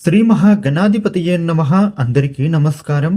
శ్రీ మహాగణాధిపతియే నమ. అందరికీ నమస్కారం.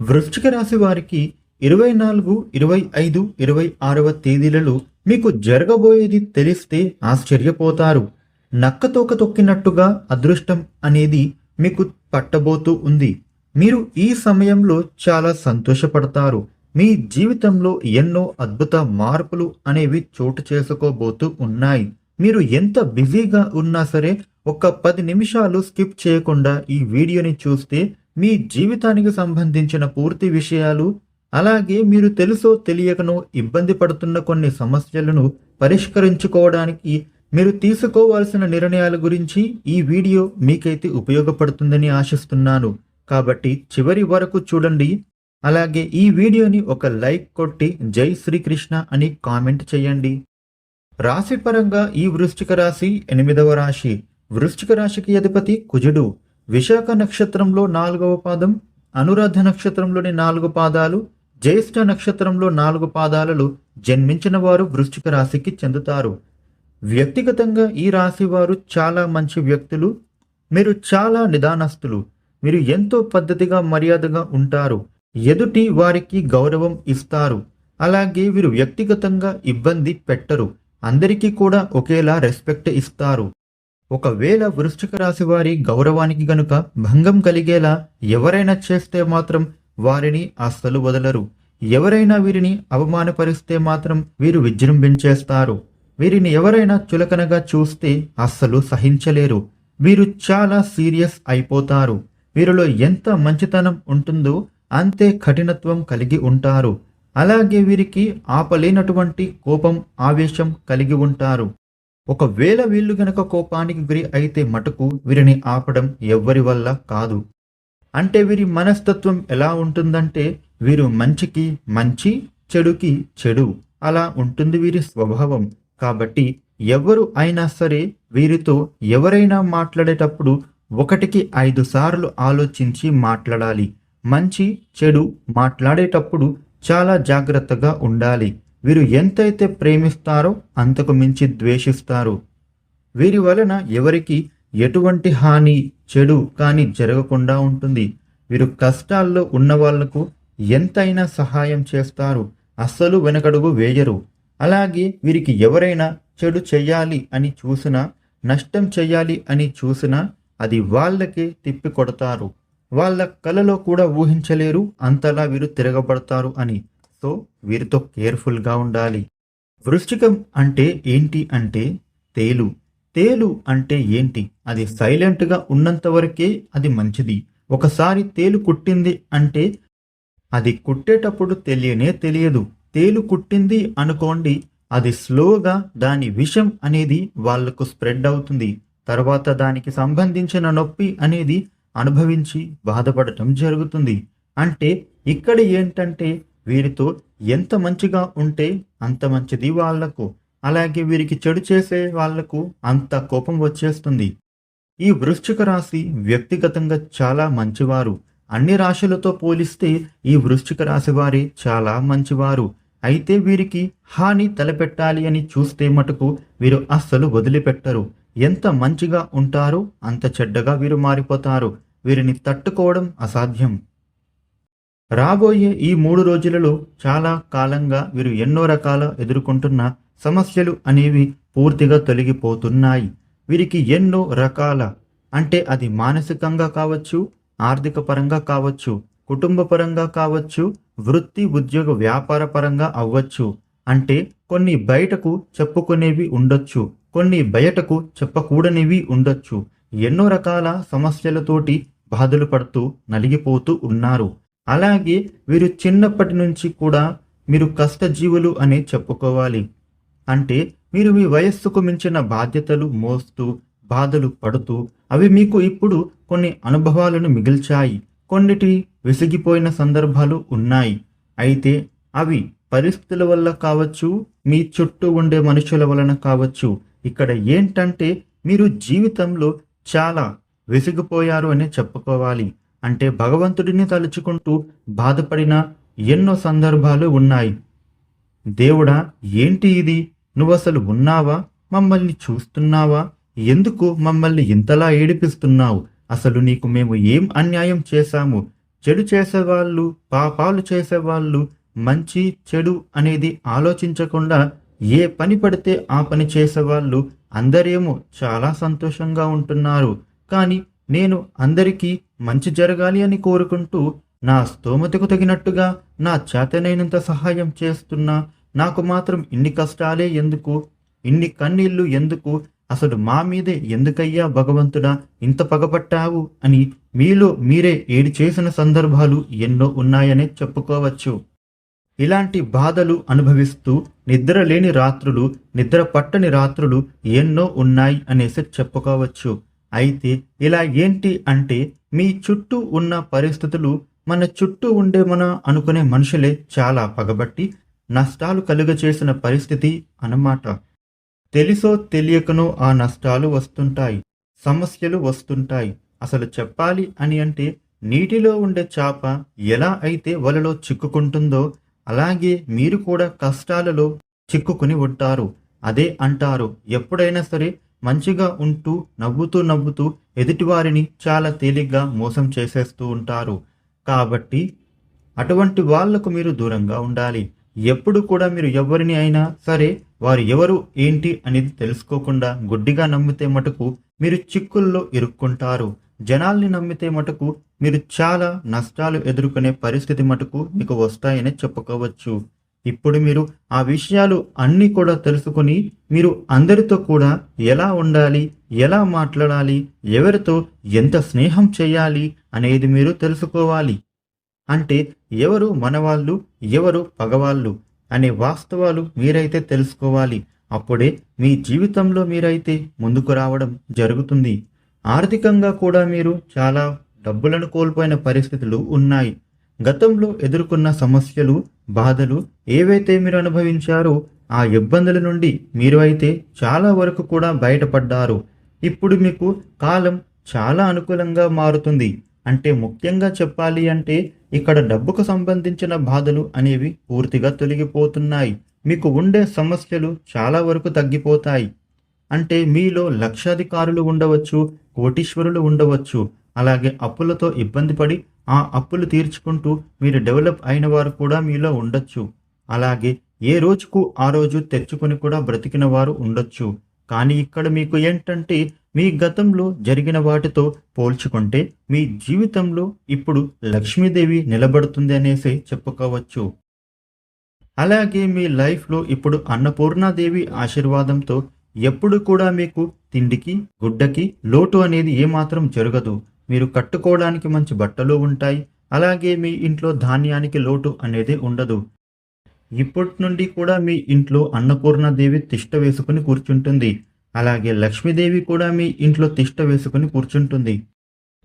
వృశ్చిక రాశి వారికి ఇరవై నాలుగు ఇరవై ఐదు ఇరవై ఆరవ తేదీలలో మీకు జరగబోయేది తెలిస్తే ఆశ్చర్యపోతారు. నక్కతోక తొక్కినట్టుగా అదృష్టం అనేది మీకు పట్టబోతూ ఉంది. మీరు ఈ సమయంలో చాలా సంతోషపడతారు. మీ జీవితంలో ఎన్నో అద్భుత మార్పులు అనేవి చోటు చేసుకోబోతూ ఉన్నాయి. మీరు ఎంత బిజీగా ఉన్నా సరే ఒక పది నిమిషాలు స్కిప్ చేయకుండా ఈ వీడియోని చూస్తే మీ జీవితానికి సంబంధించిన పూర్తి విషయాలు అలాగే మీరు తెలుసో తెలియకనో ఇబ్బంది పడుతున్న కొన్ని సమస్యలను పరిష్కరించుకోవడానికి మీరు తీసుకోవాల్సిన నిర్ణయాల గురించి ఈ వీడియో మీకైతే ఉపయోగపడుతుందని ఆశిస్తున్నాను. కాబట్టి చివరి వరకు చూడండి. అలాగే ఈ వీడియోని ఒక లైక్ కొట్టి జై శ్రీకృష్ణ అని కామెంట్ చేయండి. రాశిపరంగా ఈ వృశ్చిక రాశి ఎనిమిదవ రాశి. వృశ్చిక రాశికి అధిపతి కుజుడు. విశాఖ నక్షత్రంలో నాలుగవ పాదం అనురాధ నక్షత్రంలోని నాలుగు పాదాలు జ్యేష్ఠ నక్షత్రంలో నాలుగు పాదాలలో జన్మించిన వారు వృశ్చిక రాశికి చెందుతారు. వ్యక్తిగతంగా ఈ రాశి వారు చాలా మంచి వ్యక్తులు. మీరు చాలా నిదానస్తులు. మీరు ఎంతో పద్ధతిగా మర్యాదగా ఉంటారు. ఎదుటి వారికి గౌరవం ఇస్తారు. అలాగే వీరు వ్యక్తిగతంగా ఇబ్బంది పెట్టరు. అందరికీ కూడా ఒకేలా రెస్పెక్ట్ ఇస్తారు. ఒకవేళ వృశ్చిక రాశి వారి గౌరవానికి గనుక భంగం కలిగేలా ఎవరైనా చేస్తే మాత్రం వారిని అస్సలు వదలరు. ఎవరైనా వీరిని అవమానపరిస్తే మాత్రం వీరు విజృంభించేస్తారు. వీరిని ఎవరైనా చులకనగా చూస్తే అస్సలు సహించలేరు. వీరు చాలా సీరియస్ అయిపోతారు. వీరిలో ఎంత మంచితనం ఉంటుందో అంతే కఠినత్వం కలిగి ఉంటారు. అలాగే వీరికి ఆపలేనటువంటి కోపం ఆవేశం కలిగి ఉంటారు. ఒకవేళ వీళ్ళు గనక కోపానికి గురి అయితే మటుకు వీరిని ఆపడం ఎవ్వరి వల్ల కాదు. అంటే వీరి మనస్తత్వం ఎలా ఉంటుందంటే వీరు మంచికి మంచి చెడుకి చెడు. అలా ఉంటుంది వీరి స్వభావం. కాబట్టి ఎవరు అయినా సరే వీరితో ఎవరైనా మాట్లాడేటప్పుడు ఒకటికి ఐదు సార్లు ఆలోచించి మాట్లాడాలి. మంచి చెడు మాట్లాడేటప్పుడు చాలా జాగ్రత్తగా ఉండాలి. వీరు ఎంతైతే ప్రేమిస్తారో అంతకు మించి ద్వేషిస్తారు. వీరి వలన ఎవరికి ఎటువంటి హాని చెడు కానీ జరగకుండా ఉంటుంది. వీరు కష్టాల్లో ఉన్న వాళ్ళకు ఎంతైనా సహాయం చేస్తారు. అస్సలు వెనకడుగు వేయరు. అలాగే వీరికి ఎవరైనా చెడు చేయాలి అని చూసినా నష్టం చెయ్యాలి అని చూసినా అది వాళ్ళకే తిప్పి కొడతారు వాళ్ళ కలలో కూడా ఊహించలేరు అంతలా వీరు తిరగబడతారు అని. సో వీరితో కేర్ఫుల్గా ఉండాలి. వృశ్చికం అంటే ఏంటి అంటే తేలు. తేలు అంటే ఏంటి? అది సైలెంట్గా ఉన్నంత వరకే అది మంచిది. ఒకసారి తేలు కుట్టింది అంటే అది కుట్టేటప్పుడు తెలియనే తెలియదు. తేలు కుట్టింది అనుకోండి అది స్లోగా దాని విషం అనేది వాళ్ళకు స్ప్రెడ్ అవుతుంది. తర్వాత దానికి సంబంధించిన నొప్పి అనేది అనుభవించి బాధపడటం జరుగుతుంది. అంటే ఇక్కడ ఏంటంటే వీరితో ఎంత మంచిగా ఉంటే అంత మంచిది వాళ్ళకు. అలాగే వీరికి చెడు చేసే వాళ్ళకు అంత కోపం వచ్చేస్తుంది. ఈ వృశ్చిక రాశి వ్యక్తిగతంగా చాలా మంచివారు. అన్ని రాశులతో పోలిస్తే ఈ వృశ్చిక రాశి వారి చాలా మంచివారు. అయితే వీరికి హాని తలపెట్టాలి అని చూస్తే మటుకు వీరు అస్సలు వదిలిపెట్టరు. ఎంత మంచిగా ఉంటారో అంత చెడ్డగా వీరు మారిపోతారు. వీరిని తట్టుకోవడం అసాధ్యం. రాబోయే ఈ మూడు రోజులలో చాలా కాలంగా వీరు ఎన్నో రకాల ఎదుర్కొంటున్న సమస్యలు అనేవి పూర్తిగా తొలగిపోతున్నాయి. వీరికి ఎన్నో రకాల అంటే అది మానసికంగా కావచ్చు ఆర్థిక పరంగా కావచ్చు కుటుంబ పరంగా కావచ్చు వృత్తి ఉద్యోగ వ్యాపార పరంగా అవ్వచ్చు. అంటే కొన్ని బయటకు చెప్పుకునేవి ఉండొచ్చు కొన్ని బయటకు చెప్పకూడనివి ఉండొచ్చు. ఎన్నో రకాల సమస్యలతోటి బాధలు పడుతూ నలిగిపోతూ ఉన్నారు. అలాగే వీరు చిన్నప్పటి నుంచి కూడా మీరు కష్టజీవులు అని చెప్పుకోవాలి. అంటే మీరు మీ వయస్సుకు మించిన బాధ్యతలు మోస్తూ బాధలు పడుతూ అవి మీకు ఇప్పుడు కొన్ని అనుభవాలను మిగిల్చాయి. కొన్నిటి విసిగిపోయిన సందర్భాలు ఉన్నాయి. అయితే అవి పరిస్థితుల వల్ల కావచ్చు మీ చుట్టూ ఉండే మనుషుల వలన కావచ్చు. ఇక్కడ ఏంటంటే మీరు జీవితంలో చాలా విసిగిపోయారు అని చెప్పుకోవాలి. అంటే భగవంతుడిని తలుచుకుంటూ బాధపడిన ఎన్నో సందర్భాలు ఉన్నాయి. దేవుడా ఏంటి ఇది? నువ్వు అసలు ఉన్నావా? మమ్మల్ని చూస్తున్నావా? ఎందుకు మమ్మల్ని ఇంతలా ఏడిపిస్తున్నావు? అసలు నీకు మేము ఏం అన్యాయం చేశాము? చెడు చేసేవాళ్ళు పాపాలు చేసేవాళ్ళు మంచి చెడు అనేది ఆలోచించకుండా ఏ పని పడితే ఆ పని చేసేవాళ్ళు అందరేమో చాలా సంతోషంగా ఉంటున్నారు. కానీ నేను అందరికీ మంచి జరగాలి అని కోరుకుంటూ నా స్తోమతకు తగినట్టుగా నా చేతనైనంత సహాయం చేస్తున్నా నాకు మాత్రం ఇన్ని కష్టాలే ఎందుకు? ఇన్ని కన్నీళ్ళు ఎందుకు? అసలు మా మీదే ఎందుకయ్యా భగవంతుడా ఇంత పగపట్టావు అని మీలో మీరే ఏడి చేసిన సందర్భాలు ఎన్నో ఉన్నాయనే చెప్పుకోవచ్చు. ఇలాంటి బాధలు అనుభవిస్తూ నిద్ర లేని రాత్రులు నిద్ర పట్టని రాత్రులు ఎన్నో ఉన్నాయి అనేసి చెప్పుకోవచ్చు. అయితే ఇలా ఏంటి అంటే మీ చుట్టూ ఉన్న పరిస్థితులు మన చుట్టూ ఉండే మన అనుకునే మనుషులే చాలా పగబట్టి నష్టాలు కలుగచేసిన పరిస్థితి అన్నమాట. తెలిసో తెలియకనో ఆ నష్టాలు వస్తుంటాయి సమస్యలు వస్తుంటాయి. అసలు చెప్పాలి అని అంటే నీటిలో ఉండే చేప ఎలా అయితే వలలో చిక్కుకుంటుందో అలాగే మీరు కూడా కష్టాలలో చిక్కుకుని ఉంటారు. అదే అంటారు. ఎప్పుడైనా సరే మంచిగా ఉంటూ నవ్వుతూ నవ్వుతూ ఎదుటివారిని చాలా తేలిగ్గా మోసం చేసేస్తూ ఉంటారు. కాబట్టి అటువంటి వాళ్ళకు మీరు దూరంగా ఉండాలి. ఎప్పుడు కూడా మీరు ఎవరిని అయినా సరే వారు ఎవరు ఏంటి అనేది తెలుసుకోకుండా గుడ్డిగా నమ్మితే మటుకు మీరు చిక్కుల్లో ఇరుక్కుంటారు. జనాల్ని నమ్మితే మటుకు మీరు చాలా నష్టాలు ఎదుర్కొనే పరిస్థితి మటుకు మీకు వస్తాయని చెప్పుకోవచ్చు. ఇప్పుడు మీరు ఆ విషయాలు అన్నీ కూడా తెలుసుకుని మీరు అందరితో కూడా ఎలా ఉండాలి ఎలా మాట్లాడాలి ఎవరితో ఎంత స్నేహం చేయాలి అనేది మీరు తెలుసుకోవాలి. అంటే ఎవరు మనవాళ్ళు ఎవరు పగవాళ్ళు అనే వాస్తవాలు మీరైతే తెలుసుకోవాలి. అప్పుడే మీ జీవితంలో మీరైతే ముందుకు రావడం జరుగుతుంది. ఆర్థికంగా కూడా మీరు చాలా డబ్బులను కోల్పోయిన పరిస్థితులు ఉన్నాయి. గతంలో ఎదుర్కొన్న సమస్యలు బాధలు ఏవైతే మీరు అనుభవించారో ఆ ఇబ్బందుల నుండి మీరు అయితే చాలా వరకు కూడా బయటపడ్డారు. ఇప్పుడు మీకు కాలం చాలా అనుకూలంగా మారుతుంది. అంటే ముఖ్యంగా చెప్పాలి అంటే ఇక్కడ డబ్బుకు సంబంధించిన బాధలు అనేవి పూర్తిగా తొలగిపోతున్నాయి. మీకు ఉండే సమస్యలు చాలా వరకు తగ్గిపోతాయి. అంటే మీలో లక్షాధికారులు ఉండవచ్చు కోటీశ్వరులు ఉండవచ్చు. అలాగే అప్పులతో ఇబ్బంది పడి ఆ అప్పులు తీర్చుకుంటూ మీరు డెవలప్ అయిన వారు కూడా మీలో ఉండొచ్చు. అలాగే ఏ రోజుకు ఆ రోజు తెచ్చుకొని కూడా బ్రతికిన వారు ఉండొచ్చు. కానీ ఇక్కడ మీకు ఏంటంటే మీ గతంలో జరిగిన వాటితో పోల్చుకుంటే మీ జీవితంలో ఇప్పుడు లక్ష్మీదేవి నిలబడుతుంది అనేసి చెప్పుకోవచ్చు. అలాగే మీ లైఫ్లో ఇప్పుడు అన్నపూర్ణాదేవి ఆశీర్వాదంతో ఎప్పుడు కూడా మీకు తిండికి గుడ్డకి లోటు అనేది ఏమాత్రం జరగదు. మీరు కట్టుకోవడానికి మంచి బట్టలు ఉంటాయి అలాగే మీ ఇంట్లో ధాన్యానికి లోటు అనేది ఉండదు. ఇప్పటి నుండి కూడా మీ ఇంట్లో అన్నపూర్ణదేవి తిష్ట వేసుకుని కూర్చుంటుంది. అలాగే లక్ష్మీదేవి కూడా మీ ఇంట్లో తిష్ట వేసుకుని కూర్చుంటుంది.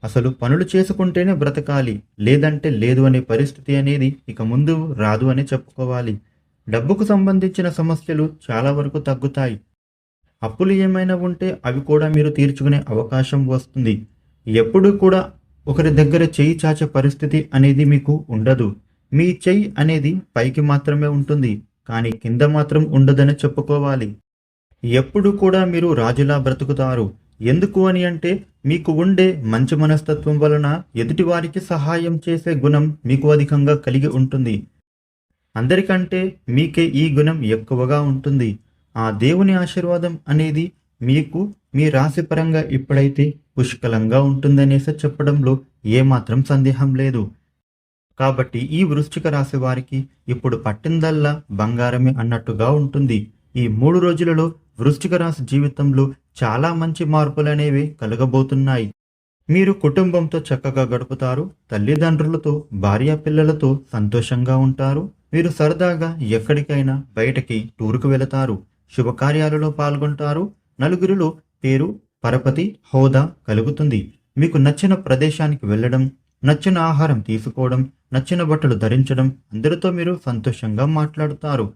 అసలు పనులు చేసుకుంటేనే బ్రతకాలి లేదంటే లేదు అనే పరిస్థితి అనేది ఇక ముందు రాదు అని చెప్పుకోవాలి. డబ్బుకు సంబంధించిన సమస్యలు చాలా వరకు తగ్గుతాయి. అప్పులు ఏమైనా ఉంటే అవి కూడా మీరు తీర్చుకునే అవకాశం వస్తుంది. ఎప్పుడు కూడా ఒకరి దగ్గర చేయి చాచే పరిస్థితి అనేది మీకు ఉండదు. మీ చెయ్యి అనేది పైకి మాత్రమే ఉంటుంది కానీ కింద మాత్రం ఉండదని చెప్పుకోవాలి. ఎప్పుడు కూడా మీరు రాజులా బ్రతుకుతారు. ఎందుకు అని అంటే మీకు ఉండే మంచి మనస్తత్వం వలన ఎదుటివారికి సహాయం చేసే గుణం మీకు అధికంగా కలిగి ఉంటుంది. అందరికంటే మీకే ఈ గుణం ఎక్కువగా ఉంటుంది. ఆ దేవుని ఆశీర్వాదం అనేది మీకు మీ రాశిపరంగా ఇప్పుడైతే పుష్కలంగా ఉంటుందనేసి చెప్పడంలో ఏమాత్రం సందేహం లేదు. కాబట్టి ఈ వృశ్చిక రాశి వారికి ఇప్పుడు పట్టిందల్లా బంగారమే అన్నట్టుగా ఉంటుంది. ఈ మూడు రోజులలో వృశ్చిక రాశి జీవితంలో చాలా మంచి మార్పులు అనేవి కలగబోతున్నాయి. మీరు కుటుంబంతో చక్కగా గడుపుతారు తల్లిదండ్రులతో భార్య పిల్లలతో సంతోషంగా ఉంటారు మీరు సరదాగా ఎక్కడికైనా బయటకి టూరుకు వెళతారు శుభకార్యాలలో పాల్గొంటారు నలుగురిలో పేరు పరపతి హోదా కలుగుతుంది. మీకు నచ్చిన ప్రదేశానికి వెళ్ళడం నచ్చిన ఆహారం తీసుకోవడం నచ్చిన బట్టలు ధరించడం అందరితో మీరు సంతోషంగా మాట్లాడుతారు.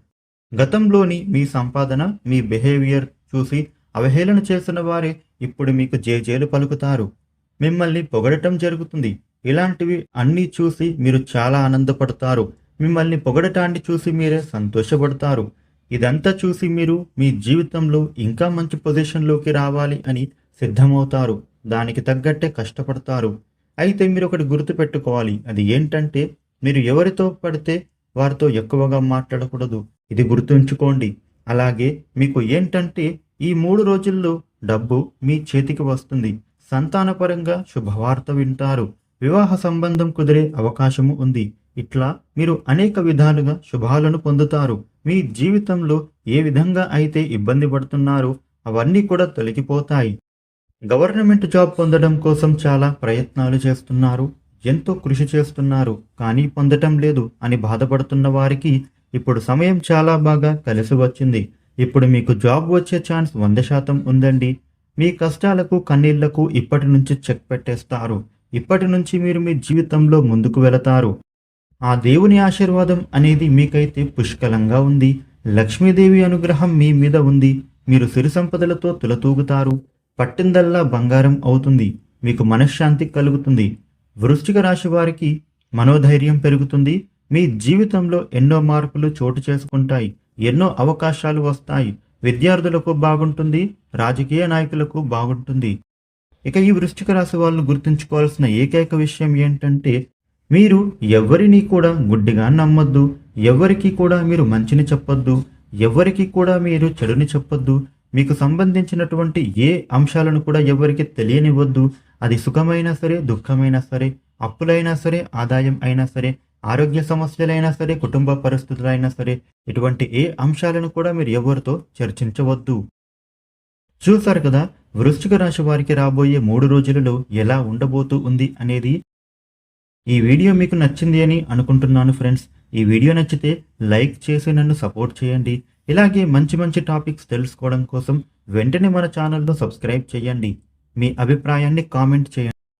గతంలోని మీ సంపాదన మీ బిహేవియర్ చూసి అవహేళన చేసిన వారే ఇప్పుడు మీకు జేజేలు పలుకుతారు. మిమ్మల్ని పొగడటం జరుగుతుంది. ఇలాంటివి అన్నీ చూసి మీరు చాలా ఆనందపడతారు. మిమ్మల్ని పొగడటాన్ని చూసి మీరే సంతోషపడతారు. ఇదంతా చూసి మీరు మీ జీవితంలో ఇంకా మంచి పొజిషన్లోకి రావాలి అని సిద్ధమవుతారు. దానికి తగ్గట్టే కష్టపడతారు. అయితే మీరు ఒకటి గుర్తుపెట్టుకోవాలి అది ఏంటంటే మీరు ఎవరితో పడితే వారితో ఎక్కువగా మాట్లాడకూడదు. ఇది గుర్తుంచుకోండి. అలాగే మీకు ఏంటంటే ఈ మూడు రోజుల్లో డబ్బు మీ చేతికి వస్తుంది. సంతానపరంగా శుభవార్త వింటారు. వివాహ సంబంధం కుదిరే అవకాశము ఉంది. ఇట్లా మీరు అనేక విధాలుగా శుభాలను పొందుతారు. మీ జీవితంలో ఏ విధంగా అయితే ఇబ్బంది పడుతున్నారో అవన్నీ కూడా తొలగిపోతాయి. గవర్నమెంట్ జాబ్ పొందడం కోసం చాలా ప్రయత్నాలు చేస్తున్నారు. ఎంతో కృషి చేస్తున్నారు. కానీ పొందటం లేదు అని బాధపడుతున్న వారికి ఇప్పుడు సమయం చాలా బాగా కలిసి వచ్చింది. ఇప్పుడు మీకు జాబ్ వచ్చే ఛాన్స్ వంద శాతం ఉందండి. మీ కష్టాలకు కన్నీళ్ళకు ఇప్పటి నుంచి చెక్ పెట్టేస్తారు. ఇప్పటి నుంచి మీరు మీ జీవితంలో ముందుకు వెళతారు. ఆ దేవుని ఆశీర్వాదం అనేది మీకైతే పుష్కలంగా ఉంది. లక్ష్మీదేవి అనుగ్రహం మీ మీద ఉంది. మీరు సిరి సంపదలతో తులతూగుతారు. పట్టిందల్లా బంగారం అవుతుంది. మీకు మనశ్శాంతి కలుగుతుంది. వృశ్చిక రాశి వారికి మనోధైర్యం పెరుగుతుంది. మీ జీవితంలో ఎన్నో మార్పులు చోటు చేసుకుంటాయి. ఎన్నో అవకాశాలు వస్తాయి. విద్యార్థులకు బాగుంటుంది. రాజకీయ నాయకులకు బాగుంటుంది. ఇక ఈ వృశ్చిక రాశి వాళ్ళు గుర్తుంచుకోవాల్సిన ఏకైక విషయం ఏంటంటే మీరు ఎవరిని కూడా గుడ్డిగా నమ్మొద్దు ఎవరికి కూడా మీరు మంచిని చెప్పొద్దు ఎవరికి కూడా మీరు చెడుని చెప్పొద్దు మీకు సంబంధించినటువంటి ఏ అంశాలను కూడా ఎవరికి తెలియనివ్వద్దు. అది సుఖమైనా సరే దుఃఖమైనా సరే అప్పులైనా సరే ఆదాయం అయినా సరే ఆరోగ్య సమస్యలైనా సరే కుటుంబ పరిస్థితులైనా సరే ఇటువంటి ఏ అంశాలను కూడా మీరు ఎవరితో చర్చించవద్దు. చూసారు కదా వృశ్చిక రాశి వారికి రాబోయే మూడు రోజులలో ఎలా ఉండబోతూ ఉంది అనేది ఈ వీడియో మీకు నచ్చింది అని అనుకుంటున్నాను ఫ్రెండ్స్. ఈ వీడియో నచ్చితే లైక్ చేసి నన్ను సపోర్ట్ చేయండి. ఇలాగే మంచి మంచి టాపిక్స్ తెలుసుకోవడం కోసం వెంటనే మన ఛానల్ను సబ్స్క్రైబ్ చేయండి. మీ అభిప్రాయాన్ని కామెంట్ చేయండి.